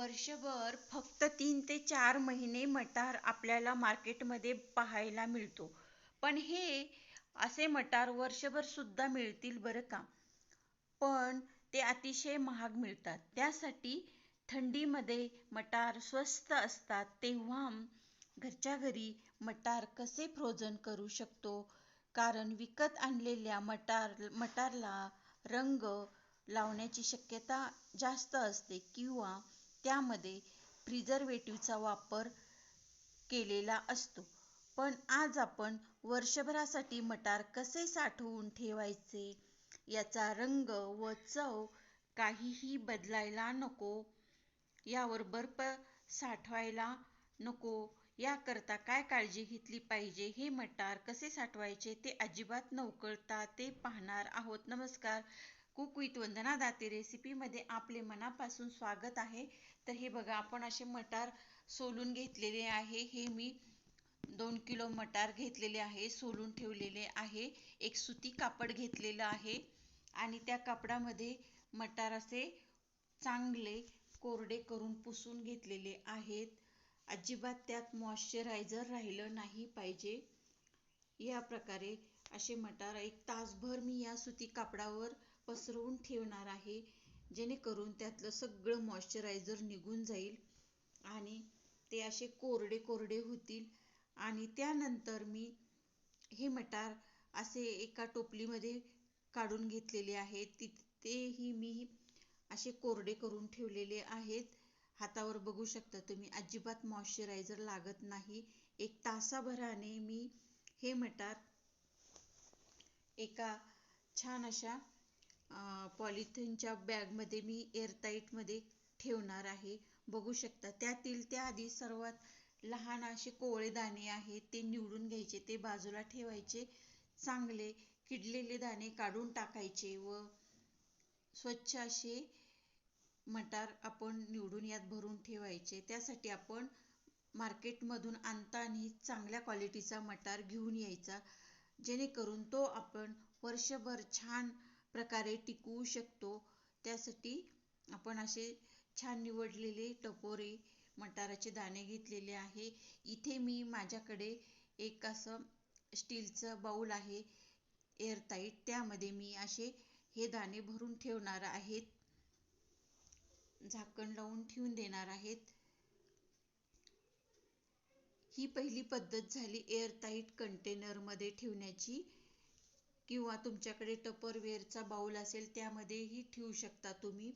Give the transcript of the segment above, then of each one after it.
वर्षभर फक्त तीन ते चार महिने मटार आपल्याला मार्केटमध्ये पाहायला मिळतो. पण हे असे मटार वर्षभर सुद्धा मिळतील बरं का? पण ते अतिशय महाग मिळतात. त्यासाठी थंडीमध्ये मटार स्वस्त असतात तेव्हा घरच्या घरी मटार कसे फ्रोझन करू शकतो? कारण विकत आणलेल्या मटार मटारला रंग लावण्याची शक्यता जास्त असते किंवा त्यामध्ये प्रिझर्वेटिव्हचा वापर केलेला असतो. पण आज आपण वर्षभरासाठी मटार कसे साठवून ठेवायचे? याचा रंग व चव काहीही बदलायला नको. यावर बर्फ साठवायला नको. याकरता काय काळजी घेतली पाहिजे? हे मटार कसे साठवायचे? ते अजिबात नवकळता ते पाहणार आहोत. नमस्कार. कुक विथ वंदना दाते रेसिपीमध्ये आपले मनापासून स्वागत आहे. तर हे बघा आपण असे मटार सोलून घेतलेले आहे. हे मी दोन किलो मटार घेतलेले आहे सोलून ठेवलेले आहे. एक सुती कापड घेतलेलं आहे आणि त्या कापडामध्ये मटार असे चांगले कोरडे करून पुसून घेतलेले आहेत. अजिबात त्यात मॉइश्चरायझर राहिलं नाही पाहिजे. या प्रकारे असे मटार एक तासभर मी या सुती कापडावर पसरवून ठेवणार आहे जेणेकरून त्यातलं सगळं मॉइश्चरायझर निघून जाईल आणि ते असे कोरडे कोरडे होतील. आणि त्यानंतर मी हे मटार असे एका टोपलीमध्ये काढून घेतलेले आहेत. तिथेही मी असे कोरडे करून ठेवलेले आहेत. हातावर बघू शकता तुम्ही अजिबात मॉइश्चरायझर लागत नाही. एक तासाभराने मी हे मटार एका छान अशा पॉलिथिनच्या बॅगमध्ये मी एअरटाईटमध्ये ठेवणार आहे. बघू शकता त्यातील त्याआधी सर्वात लहान असे कोवळे दाणे आहेत ते निवडून घ्यायचे ते बाजूला ठेवायचे. चांगले किडलेले दाणे काढून टाकायचे व स्वच्छ असे मटार आपण निवडून यात भरून ठेवायचे. त्यासाठी आपण मार्केटमधून आणताना चांगल्या क्वालिटीचा मटार घेऊन यायचा. जेणेकरून तो आपण वर्षभर छान प्रकारे टिकवू शकतो. त्यासाठी आपण असे छान निवडलेले टपोरे मटाराचे दाणे घेतलेले आहे. इथे मी माझ्याकडे एक असं स्टीलचं बाऊल आहे एअरटाईट. त्यामध्ये मी असे हे दाणे भरून ठेवणार आहेत. झाकण लावून ठेवून देणार आहेत. ही पहिली पद्धत झाली एअरटाईट कंटेनरमध्ये ठेवण्याची. किंवा तुमच्याकडे टपरवेअरचा बाऊल असेल त्यामध्येही ठेवू शकता तुम्ही.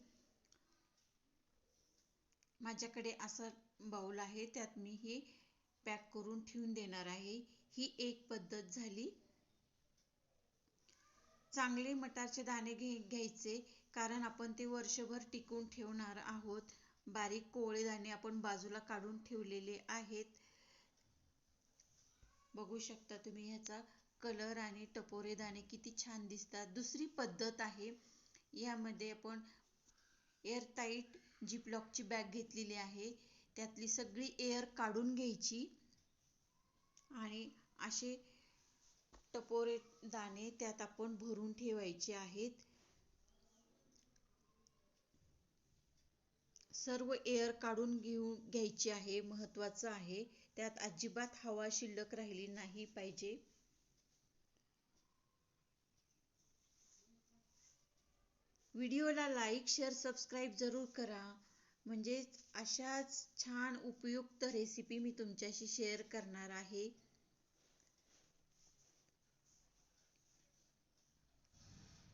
माझ्याकडे असा बाऊल आहे त्यात मी हे पॅक करून ठेवून देणार आहे. ही एक पद्धत झाली. चांगले मटारचे दाणे घे घ्यायचे कारण आपण ते वर्षभर टिकून ठेवणार आहोत. बारीक कोवळे दाणे आपण बाजूला काढून ठेवलेले आहेत. बघू शकता तुम्ही ह्याचा कलर आणि टपोरे दाणे किती छान दिसतात. दुसरी पद्धत आहे यामध्ये आपण एअरटाईट जिपलॉकची बॅग घेतलेली आहे. त्यातली सगळी एअर काढून घ्यायची आणि असे टपोरे दाणे त्यात आपण भरून ठेवायचे आहेत. सर्व एअर काढून घेऊ घ्यायची आहे महत्वाचं आहे. त्यात अजिबात हवा शिल्लक राहिली नाही पाहिजे. व्हिडिओला लाईक शेअर सबस्क्राईब जरूर करा. म्हणजेच अशाच छान उपयुक्त रेसिपी मी तुमच्याशी शेअर करणार आहे.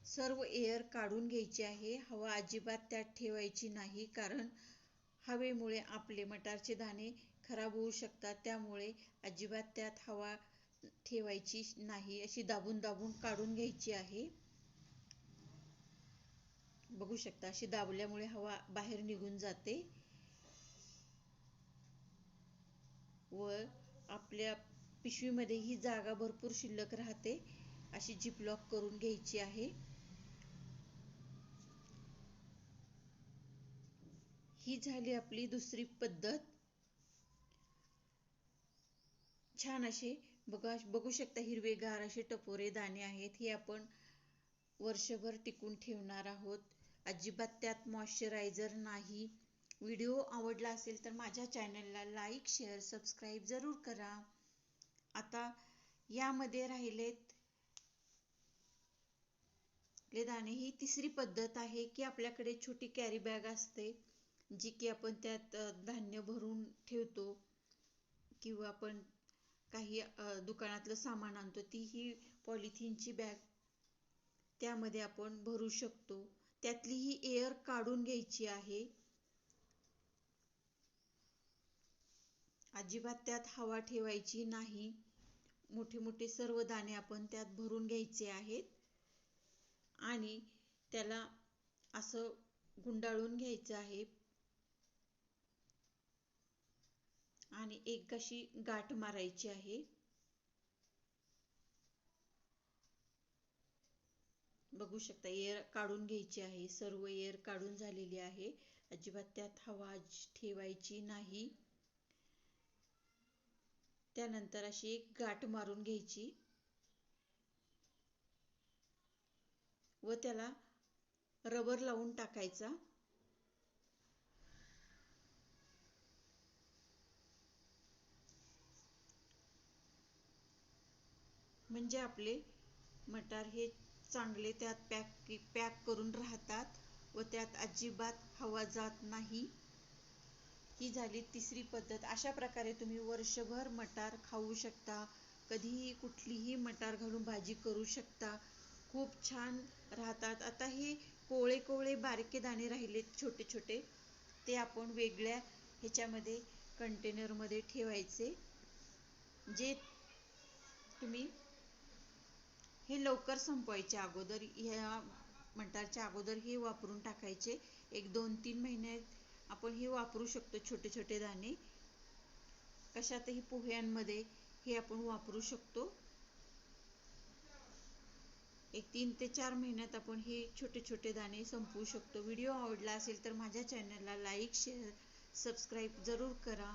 सर्व एअर काढून घ्यायची आहे. हवा अजिबात त्यात ठेवायची नाही कारण हवेमुळे आपले मटारचे दाणे खराब होऊ शकतात. त्यामुळे अजिबात त्यात हवा ठेवायची नाही अशी दाबून दाबून काढून घ्यायची आहे. बघू शकता अशी दाबल्यामुळे हवा बाहेर निघून जाते. व आपल्या पिशवीमध्ये ही जागा भरपूर शिल्लक राहते अशी जिपलॉक करून घ्यायची आहे. ही झाली आपली दुसरी पद्धत. छान असे बघा बघू शकता हिरवेगार असे टपोरे दाणे आहेत. हे आपण वर्षभर टिकून ठेवणार आहोत. अजिबात त्यात मॉइश्चरायझर नाही. व्हिडिओ आवडला असेल तर माझ्या चॅनलला लाईक शेअर सबस्क्राईब जरूर करा. आता यामध्ये राहिलेत दाणे. ही तिसरी पद्धत आहे की आपल्याकडे छोटी कॅरी बॅग असते जी की आपण त्यात धान्य भरून ठेवतो किंवा आपण काही दुकानातलं सामान आणतो ती ही पॉलिथिनची बॅग त्यामध्ये आपण भरू शकतो. त्यातली ही एअर काढून घ्यायची आहे. अजिबात त्यात हवा ठेवायची नाही. मोठे मोठे सर्व दाणे आपण त्यात भरून घ्यायचे आहेत. आणि त्याला असं गुंडाळून घ्यायचं आहे. आणि एक अशी गाठ मारायची आहे. बघू शकता एअर काढून घ्यायची आहे. सर्व एअर काढून झालेली आहे. अजिबात त्यात हवा ठेवायची नाही. त्यानंतर अशी एक गाठ मारून घ्यायची. व त्याला रबर लावून टाकायचा. म्हणजे आपले मटार हे चांगले त्यात पॅक पॅक करून राहतात व त्यात अजिबात हवा जात नाही. ही झाली तिसरी पद्धत. अशा प्रकारे तुम्ही वर्षभर मटार खाऊ शकता. कधीही कुठलीही मटार घालून भाजी करू शकता. खूप छान राहतात. आता हे कोवळे कोवळे बारके दाणे राहिलेत छोटे छोटे. ते आपण वेगळ्या ह्याच्यामध्ये कंटेनरमध्ये ठेवायचे. जे तुम्ही हे लवकर संपवायचे अगोदर ह्या मटारच्या अगोदर हे वापरून टाकायचे. एक दोन तीन महिन्यात आपण हे वापरू शकतो छोटे छोटे दाणे. कशातही पोह्यांमध्ये हे आपण वापरू शकतो. एक तीन ते चार महिन्यात आपण हे छोटे छोटे दाणे संपवू शकतो. व्हिडिओ आवडला असेल तर माझ्या चॅनलला लाईक शेअर सबस्क्राईब जरूर करा.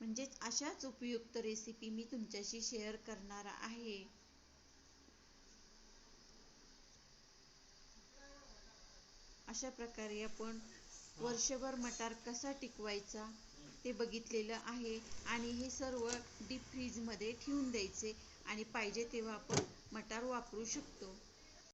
म्हणजेच अशाच उपयुक्त रेसिपी मी तुमच्याशी शेअर करणार आहे. अशा प्रकारे आपण वर्षभर मटार कसा टिकवायचा ते बघितलेलं आहे आणि हे सर्व डीप फ्रीजमध्ये ठेवून द्यायचे आणि पाहिजे तेव्हा आपण मटार वापरू शकतो.